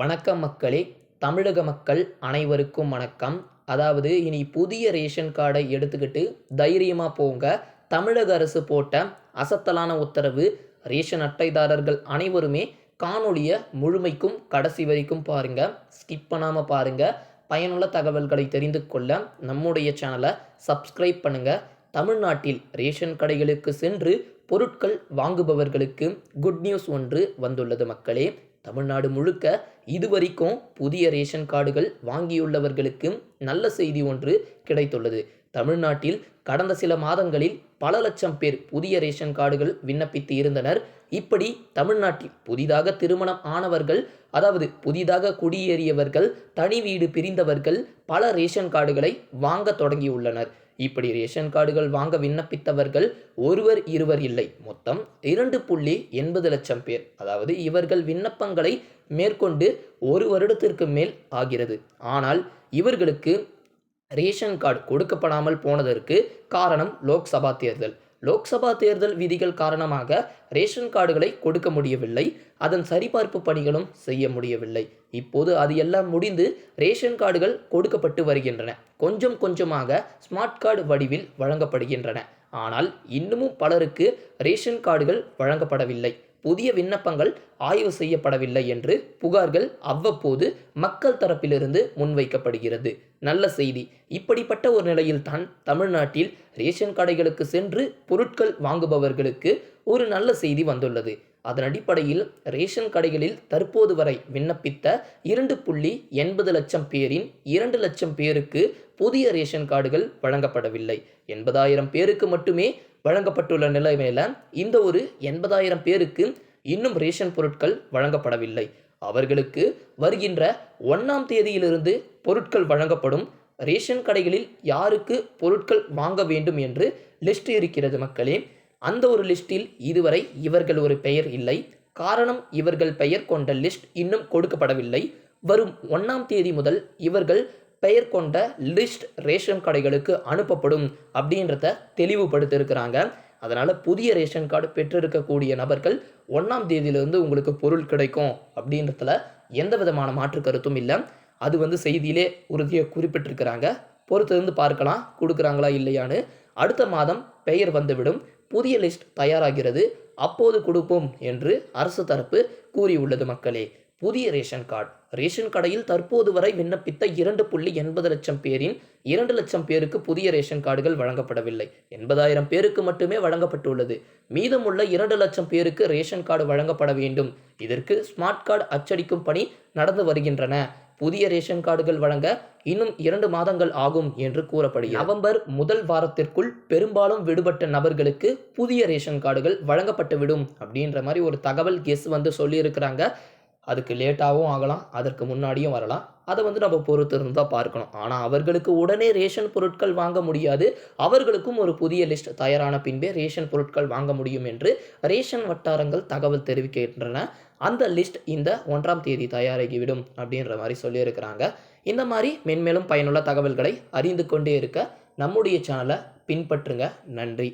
வணக்கம் மக்களே தமிழக மக்கள் அனைவருக்கும் வணக்கம். அதாவது இனி புதிய ரேஷன் கார்டை எடுத்துக்கிட்டு தைரியமாக போங்க. தமிழக அரசு போட்ட அசத்தலான உத்தரவு ரேஷன் அட்டைதாரர்கள் அனைவருமே காணொளியை முழுமைக்கும் கடைசி வரைக்கும் பாருங்கள் ஸ்கிப் பண்ணாமல் பாருங்கள் பயனுள்ள தகவல்களை தெரிந்து கொள்ள நம்முடைய சேனலை சப்ஸ்கிரைப் பண்ணுங்கள் தமிழ்நாட்டில் ரேஷன் கடைகளுக்கு சென்று பொருட்கள் வாங்குபவர்களுக்கு குட் நியூஸ் ஒன்று வந்துள்ளது மக்களே. தமிழ்நாடு முழுக்க இதுவரைக்கும் புதிய ரேஷன் கார்டுகள் வாங்கியுள்ளவர்களுக்கு நல்ல செய்தி ஒன்று கிடைத்துள்ளது. தமிழ்நாட்டில் கடந்த சில மாதங்களில் பல லட்சம் பேர் புதிய ரேஷன் கார்டுகள் விண்ணப்பித்து இருந்தனர். இப்படி தமிழ்நாட்டில் புதிதாக திருமணம் ஆனவர்கள் அதாவது புதிதாக குடியேறியவர்கள் தனி வீடு பிரிந்தவர்கள் பல ரேஷன் கார்டுகளை வாங்க தொடங்கியுள்ளனர். இப்படி ரேஷன் கார்டுகள் வாங்க விண்ணப்பித்தவர்கள் ஒருவர் இருவர் இல்லை. மொத்தம் இரண்டு புள்ளி எண்பது லட்சம் பேர். அதாவது இவர்கள் விண்ணப்பங்களை மேற்கொண்டு ஒரு வருடத்திற்கு மேல் ஆகிறது. ஆனால் இவர்களுக்கு ரேஷன் கார்டு கொடுக்கப்படாமல் போனதற்கு காரணம் லோக்சபா தேர்தல். லோக்சபா தேர்தல் விதிகள் காரணமாக ரேஷன் கார்டுகளை கொடுக்க முடியவில்லை. அதன் சரிபார்ப்பு பணிகளும் செய்ய முடியவில்லை. இப்போது அது எல்லாம் முடிந்து ரேஷன் கார்டுகள் கொடுக்கப்பட்டு வருகின்றன. கொஞ்சம் கொஞ்சமாக ஸ்மார்ட் கார்டு வடிவில் வழங்கப்படுகின்றன. ஆனால் இன்னமும் பலருக்கு ரேஷன் கார்டுகள் வழங்கப்படவில்லை. புதிய விண்ணப்பங்கள் ஆய்வு செய்யப்படவில்லை என்று புகார்கள் அவ்வப்போது மக்கள் தரப்பிலிருந்து முன்வைக்கப்படுகிறது. நல்ல செய்தி. இப்படிப்பட்ட ஒரு நிலையில்தான் தமிழ்நாட்டில் ரேஷன் கடைகளுக்கு சென்று பொருட்கள் வாங்குபவர்களுக்கு ஒரு நல்ல செய்தி வந்துள்ளது. அதன் அடிப்படையில் ரேஷன் கடைகளில் தற்போது வரை விண்ணப்பித்த இரண்டு புள்ளி எண்பது லட்சம் பேரின் இரண்டு லட்சம் பேருக்கு புதிய ரேஷன் கார்டுகள் வழங்கப்படவில்லை. எண்பதாயிரம் பேருக்கு மட்டுமே வழங்கப்பட்டுள்ள நிலைமையில் இந்த ஒரு எண்பதாயிரம் பேருக்கு இன்னும் ரேஷன் பொருட்கள் வழங்கப்படவில்லை. அவர்களுக்கு வருகின்ற ஒன்றாம் தேதியிலிருந்து பொருட்கள் வழங்கப்படும். ரேஷன் கடைகளில் யாருக்கு பொருட்கள் வாங்க வேண்டும் என்று லிஸ்ட் இருக்கிறது மக்களே. அந்த ஒரு லிஸ்டில் இதுவரை இவர்கள் ஒரு பெயர் இல்லை. காரணம் இவர்கள் பெயர் கொண்ட லிஸ்ட் இன்னும் கொடுக்கப்படவில்லை. வரும் ஒன்றாம் தேதி முதல் இவர்கள் பெயர் கொண்ட லிஸ்ட் ரேஷன் கடைகளுக்கு அனுப்பப்படும் அப்படின்றத தெளிவுபடுத்தியிருக்கிறாங்க. அதனால் புதிய ரேஷன் கார்டு பெற்றிருக்கக்கூடிய நபர்கள் ஒன்றாம் தேதியிலிருந்து உங்களுக்கு பொருள் கிடைக்கும் அப்படின்றதுல எந்த விதமான மாற்று கருத்தும் இல்லை. அது வந்து செய்தியிலே உறுதியாக குறிப்பிட்டிருக்கிறாங்க. பொறுத்திருந்து பார்க்கலாம் கொடுக்குறாங்களா இல்லையான்னு. அடுத்த மாதம் பெயர் வந்துவிடும். புதிய லிஸ்ட் தயாராகிறது. அப்போது கொடுப்போம் என்று அரசு தரப்பு கூறியுள்ளது மக்களே. புதிய ரேஷன் கார்டு. ரேஷன் கடையில் தற்போது வரை விண்ணப்பித்த இரண்டு புள்ளி எண்பது லட்சம் பேரின் இரண்டு லட்சம் பேருக்கு புதிய ரேஷன் கார்டுகள் வழங்கப்படவில்லை. எண்பதாயிரம் பேருக்கு மட்டுமே வழங்கப்பட்டுள்ளது. மீதமுள்ள இரண்டு லட்சம் பேருக்கு ரேஷன் கார்டு வழங்கப்பட வேண்டும். இதற்கு ஸ்மார்ட் கார்டு அச்சடிக்கும் பணி நடந்து வருகின்றன. புதிய ரேஷன் கார்டுகள் வழங்க இன்னும் இரண்டு மாதங்கள் ஆகும் என்று கூறப்படுகிறது. நவம்பர் முதல் வாரத்திற்குள் பெரும்பாலும் விடுபட்ட நபர்களுக்கு புதிய ரேஷன் கார்டுகள் வழங்கப்பட்டு விடும் அப்படின்ற மாதிரி ஒரு தகவல் கெஸ் வந்து சொல்லியிருக்கிறாங்க. அதுக்கு லேட்டாகவும் ஆகலாம் அதற்கு முன்னாடியும் வரலாம். அதை வந்து நம்ம பொறுத்து தான் பார்க்கணும். ஆனால் அவர்களுக்கு உடனே ரேஷன் பொருட்கள் வாங்க முடியாது. அவர்களுக்கும் ஒரு புதிய லிஸ்ட் தயாரான பின்பே ரேஷன் பொருட்கள் வாங்க முடியும் என்று ரேஷன் வட்டாரங்கள் தகவல் தெரிவிக்கின்றன. அந்த லிஸ்ட் இந்த ஒன்றாம் தேதி தயாராகிவிடும் அப்படின்ற மாதிரி சொல்லியிருக்கிறாங்க. இந்த மாதிரி மென்மேலும் பயனுள்ள தகவல்களை அறிந்து கொண்டே இருக்க நம்முடைய சேனலை பின்பற்றுங்க. நன்றி.